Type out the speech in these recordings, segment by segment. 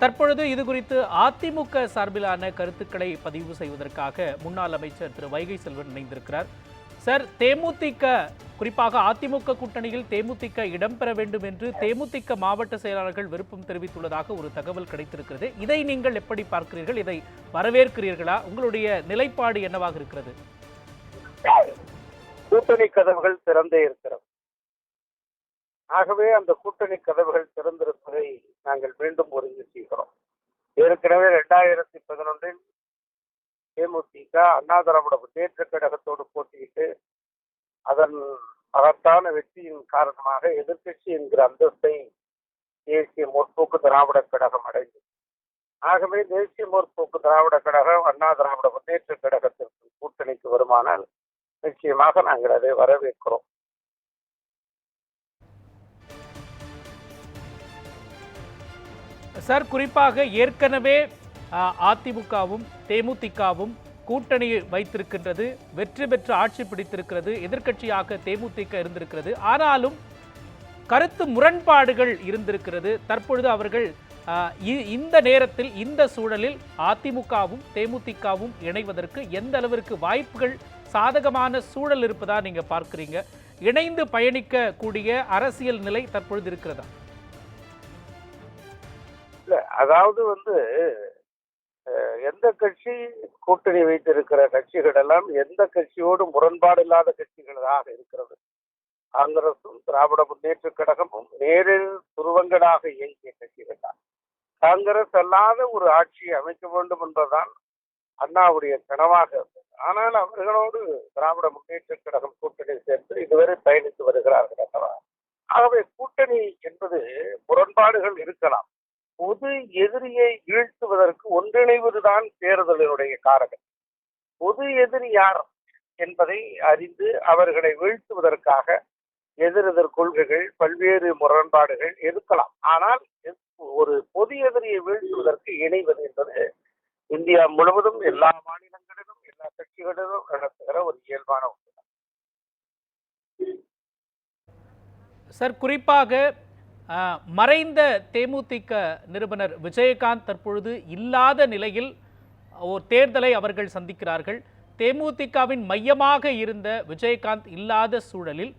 தற்பொழுது இது குறித்து அதிமுக சார்பிலான கருத்துக்களை பதிவு செய்வதற்காக முன்னாள் அமைச்சர் திரு வைகை செல்வன் இணைந்திருக்கிறார். சார் தேமுதிக குறிப்பாக அதிமுக கூட்டணியில் தேமுதிக இடம்பெற வேண்டும் என்று தேமுதிக மாவட்ட செயலாளர்கள் விருப்பம் தெரிவித்துள்ளதாக ஒரு தகவல் கிடைத்திருக்கிறது. இதை நீங்கள் எப்படி பார்க்கிறீர்கள்? இதை வரவேற்கிறீர்களா? உங்களுடைய நிலைப்பாடு என்னவாக இருக்கிறது? கூட்டணி கதவுகள் திறந்தே இருக்கிறது. ஆகவே அந்த கூட்டணி கதவுகள் திறந்து அண்ணா திராவிட முன்னேற்ற கழகத்தோடு போட்டியிட்டு அதன் மகத்தான வெற்றியின் காரணமாக எதிர்க்கட்சி என்கிற அந்தஸ்தை தேசிய முற்போக்கு திராவிட கழகம் அடைந்தது. ஆகவே தேசிய முற்போக்கு திராவிட கழகம் அண்ணா திராவிட முன்னேற்ற கழகத்திற்கு கூட்டணிக்கு வருமானால் நிச்சயமாக நாங்கள் அதை வரவேற்கிறோம். சார் குறிப்பாக ஏற்கனவே அதிமுகவும் தேமுதிகவும் கூட்டணி வைத்திருக்கின்றது வெற்றி பெற்று ஆட்சி பிடித்திருக்கிறது எதிர்க்கட்சியாக தேமுதிக இருந்திருக்கிறது. ஆனாலும் கருத்து முரண்பாடுகள் இருந்திருக்கிறது. தற்பொழுது அவர்கள் இ- இந்த நேரத்தில் இந்த சூழலில் அதிமுகவும் தேமுதிகவும் இணைவதற்கு எந்த அளவிற்கு வாய்ப்புகள் சாதகமான சூழல் இருப்பதா நீங்க பார்க்கிறீங்க. இணைந்து பயணிக்க கூடிய அரசியல் நிலை தற்பொழுது இருக்கிறதா? அதாவது வந்து எந்த கட்சி கூட்டணி வைத்திருக்கிற கட்சிகள் எல்லாம் எந்த கட்சியோடு முரண்பாடு இல்லாத கட்சிகளாக இருக்கிறது? காங்கிரசும் திராவிட முன்னேற்ற கழகமும் நேரில் துருவங்களாக இயங்கிய கட்சிகள் தான் காங்கிரஸ் அல்லாத ஒரு ஆட்சியை அமைக்க வேண்டும் என்பதுதான் அண்ணாவுடைய கனவாக இருந்தது. ஆனால் அவர்களோடு திராவிட முன்னேற்ற கழகம் கூட்டணி சேர்ந்து இதுவரை பயணித்து வருகிறார்கள் அல்லவா? ஆகவே கூட்டணி என்பது முரண்பாடுகள் இருக்கலாம். பொது எதிரியை வீழ்த்துவதற்கு ஒன்றிணைவதுதான் தேர்தலினுடைய காரணம் பொது எதிரி யார் என்பதை அறிந்து அவர்களை வீழ்த்துவதற்காக எதிரெதிர் கொள்கைகள் பல்வேறு முரண்பாடுகள் இருக்கலாம். ஆனால் ஒரு பொது எதிரியை வீழ்த்துவதற்கு இணைவது என்பது இந்தியா முழுவதும் எல்லா மாநிலங்களிலும் எல்லா கட்சிகளிலும் நடத்துகிற ஒரு இயல்பான ஒன்று சார் குறிப்பாக மறைந்த தேமுதிக நிறுவனர் விஜயகாந்த் தற்பொழுது இல்லாத நிலையில் ஒரு தேர்தலை அவர்கள் சந்திக்கிறார்கள். தேமுதிகவின் மையமாக இருந்த விஜயகாந்த் இல்லாத சூழலில்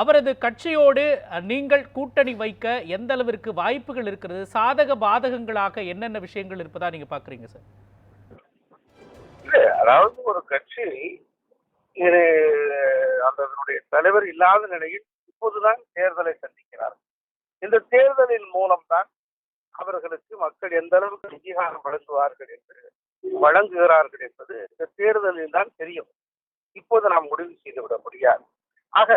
அவரது கட்சியோடு நீங்கள் கூட்டணி வைக்க எந்த அளவிற்கு வாய்ப்புகள் இருக்கிறது? சாதக பாதகங்களாக என்னென்ன விஷயங்கள் இருப்பதா நீங்க பாக்குறீங்க சார்? அதாவது ஒரு கட்சி இது அதனுடைய தலைவர் இல்லாத நிலையில் இப்போதுதான் தேர்தலை சந்திக்கிறார். இந்த தேர்தலின் மூலம்தான் அவர்களுக்கு மக்கள் எந்த அளவுக்கு அங்கீகாரம் வழங்குவார்கள் என்று வழங்குகிறார்கள் என்பது இந்த தேர்தலில் தான் தெரியும். இப்போது நாம் முடிவு செய்துவிட முடியாது. ஆக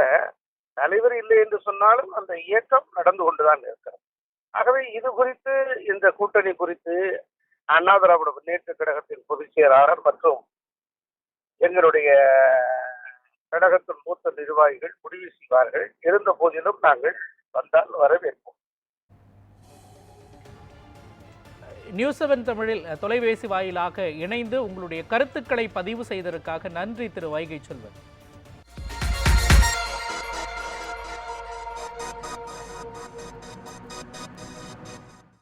தலைவர் இல்லை என்று சொன்னாலும் அந்த இயக்கம் நடந்து கொண்டுதான் இருக்கிறது. ஆகவே இது குறித்து இந்த கூட்டணி குறித்து அண்ணா திராவிட முன்னேற்ற கழகத்தின் பொதுச் செயலாளர் மற்றும் எங்களுடைய கழகத்தின் மூத்த நிர்வாகிகள் முடிவு செய்வார்கள். இருந்த போதிலும் நாங்கள் வந்தால் வரவேற்போம் நியூஸ் செவன் தமிழில் தொலைபேசி வாயிலாக இணைந்து உங்களுடைய கருத்துக்களை பதிவு செய்ததற்காக நன்றி திரு வைகை செல்வன்.